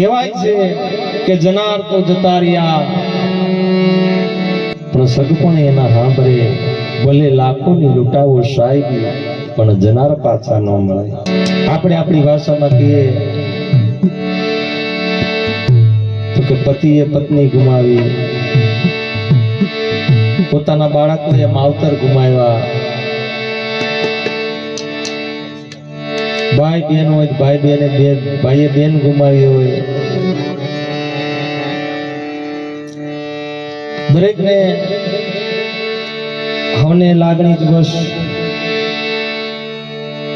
કહેવાય છે કે જનાર તો જતા રહ્યા પણ સગપણ એના સાંભળે. ભલે લાખોની લૂંટાવો સાહેબી પણ જનાર પાછા ન મળે. આપણે આપણી ભાષામાં કહીએ, તો કે પતિએ પત્ની ગુમાવી. પોતાના બાળકને માવતર ગુમાવ્યા. ભાઈ બેન હોય ભાઈ બેને બેન, ભાઈએ બેન ગુમાવી હોય. દરેકને હવને લાગણી જ બસ.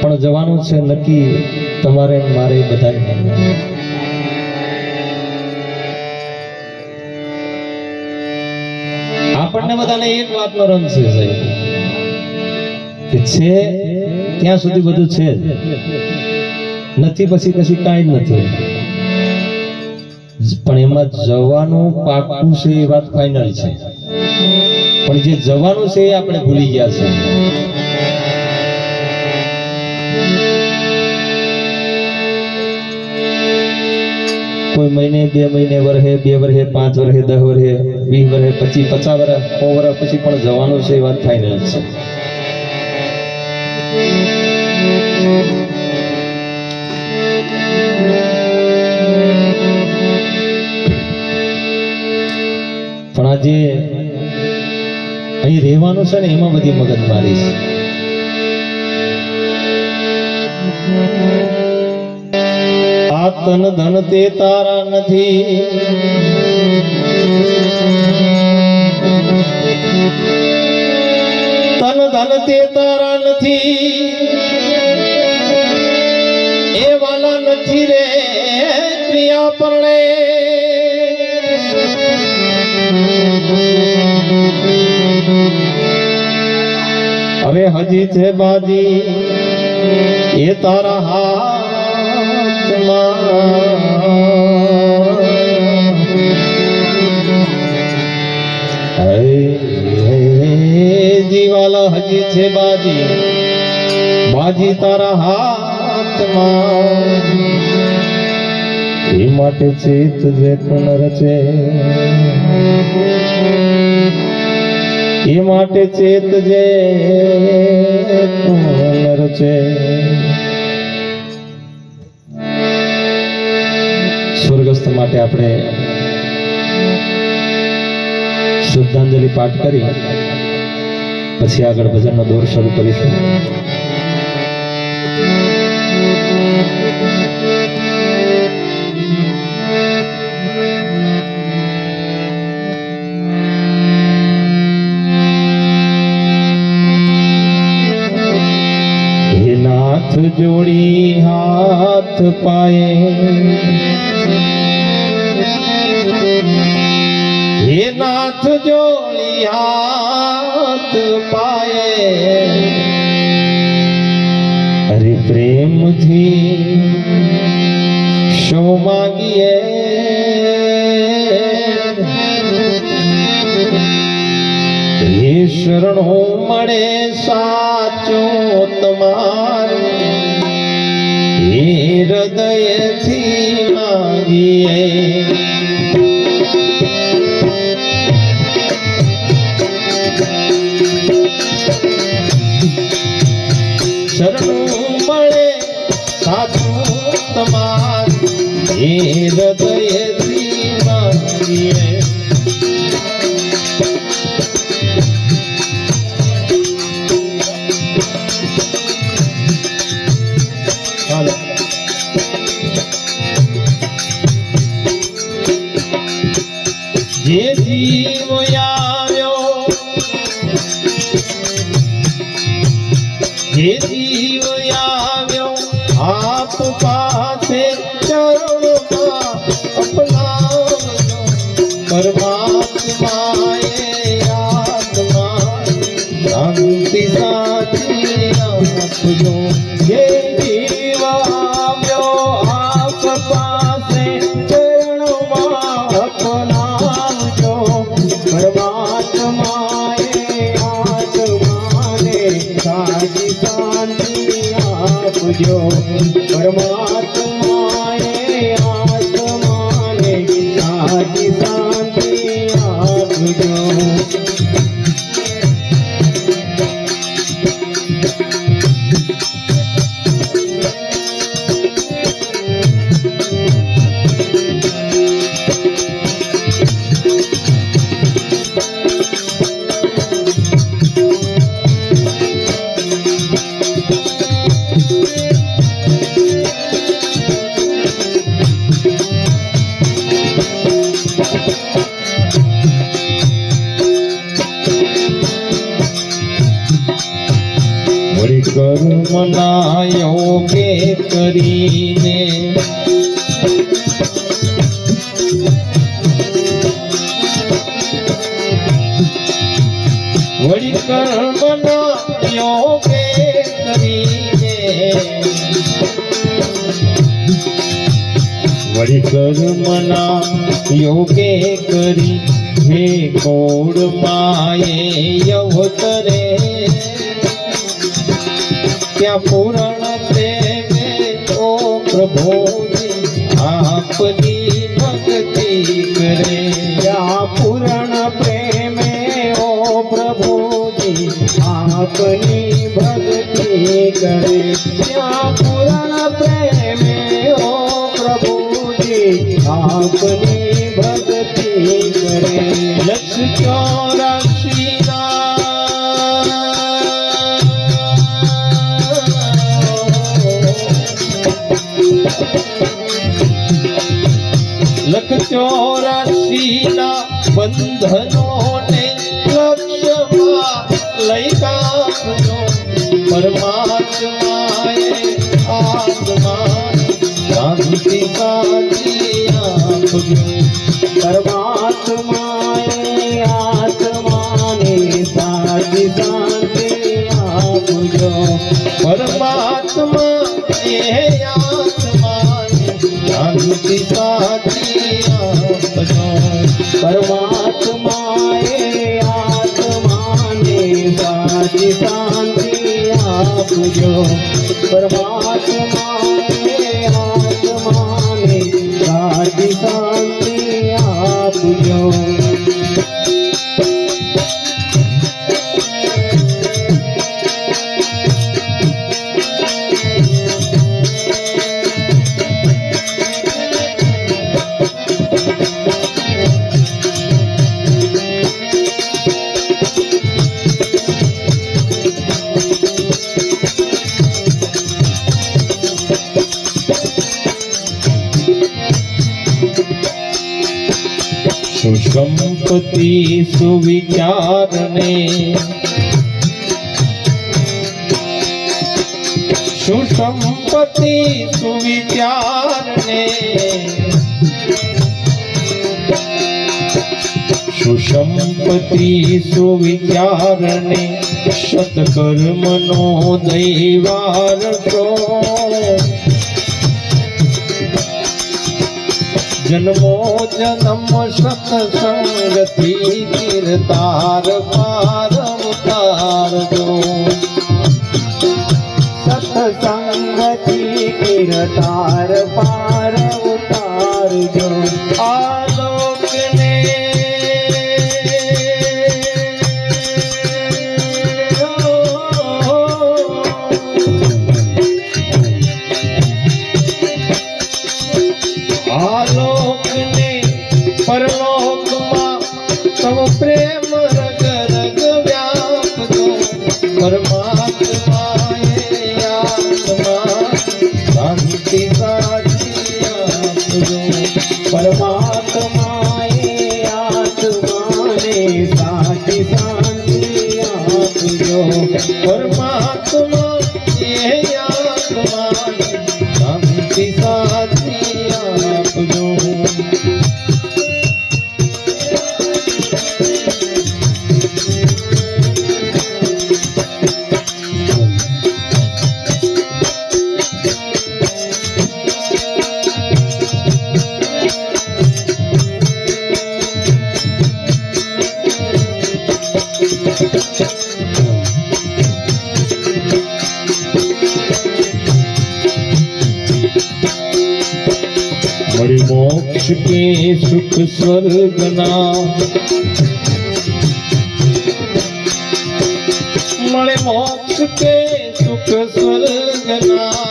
પણ જવાનું છે નક્કી, તમારે મારે બધાને. આપણને બધાને એક વાતનો રંગ છે કે છે ત્યાં સુધી બધું છે જ. નથી, પછી પછી કાંઈ નથી. પણ એમાં જવાનું પાકું છે એ વાત ફાઇનલ છે. પણ જે જવાનું છે એ આપણે ભૂલી ગયા છે. કોઈ મહિને, બે મહિને વર્ષે બે વર્ષે પાંચ વર્ષે દસ વર્ષે વીસ વર્ષે પચીસ પચાસ વર્ષ સો વર્ષ પછી પણ જવાનું છે એ વાત ફાઇનલ છે. પણ આજે અહીં રહેવાનું છે ને, એમાં બધી મગજ મારી છે. આ તન ધન તે તારા નથી. તન ધન તે તારા નથી. એ વાલા નથી રે ક્રિયા પરણે હજી છે બાજી. એ તારા હાથમાં. જીવાલા હજી છે બાજી. બાજી તારા હાથમાં. એ માટે ચેત જે પણ રચે. એ માટે ચેત જે રચે સ્વર્ગસ્થ માટે આપણે શ્રદ્ધાંજલિ પાઠ કરી, પછી આગળ ભજનનો દોર શરૂ કરીશું. નાથ જોડી હાથ પાયે. હે નાથ જોડી હાથ પાયે. હરે પ્રેમથી શો માગીએ? શરણ હું મળે હૃદયથી માગીએ. શરણું મળે સાચું તમારું. હે આપ પાસે ચરણમાં અપનાવજો પરમાત્માએ આત્મા શાંતિ સાચી આપજો શાંતિ આપજો કર્મના કે કરીને વળી કર્મના કે કરીને વળી કર્મના યોગે કરી હે કોડ માયે અવતરે ત્યાં પૂરણ પ્રેમે ઓ પ્રભુજી આપની ભક્તિ કરે. ત્યાં પૂરણ પ્રેમે ઓ પ્રભુજી આપની ભક્તિ કરે. ત્યાં પૂરણ પ્રેમે ઓ પ્રભુજી આપની લખ ચોરાશી ના બંધનો ને લક્ષ્યમાં લઈ કાપજો. પરમાત્માએ આત્મા શાંતિ સાચી આપજો. પરમાત્માએ આપજો પરમાત્માએ સુસંપત્તિ સુવિચારને સુસંપતિ સુવિચારને સુસંપતિ સુવિચારને સત્કર્મનો દૈવાર જન્મો જન્મ સતસંગથી કીર્તાર પાર ઉતારજો સતસંગથી કીર્તાર પાર પરમાત્માએ મોક્ષ કે સુખ સ્વર્ગના મળે મોક્ષ કે સુખ સ્વર્ગના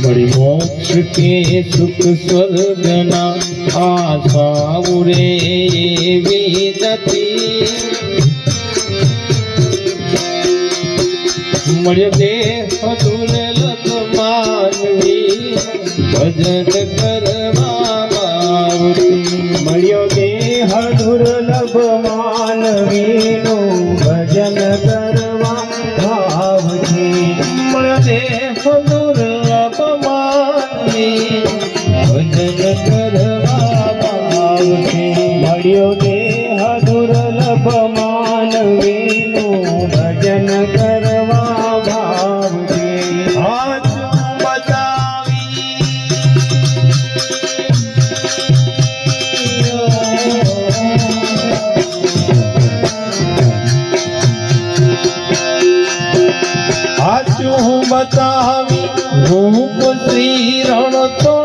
મળી મોક્ષ કે સુખ સ્વર્ગના આશા ઉરે એવી નથી. મળ્યો દેહ દુર્લભ ભજન કરવા માવતી મળ્યો દેહ દુર્લભ માનવીનું ભજન કરવા ભાવતી મળ્યો દેહ દુર્લભ માનવી ભજન કરવા બતાવી રૂપ શ્રી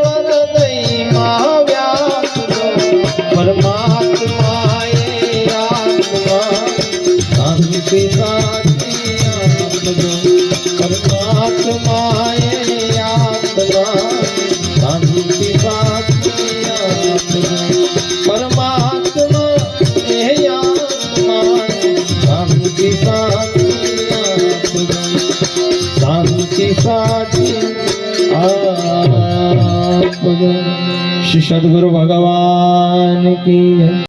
શ્રી સદગુરુ ભગવાન કી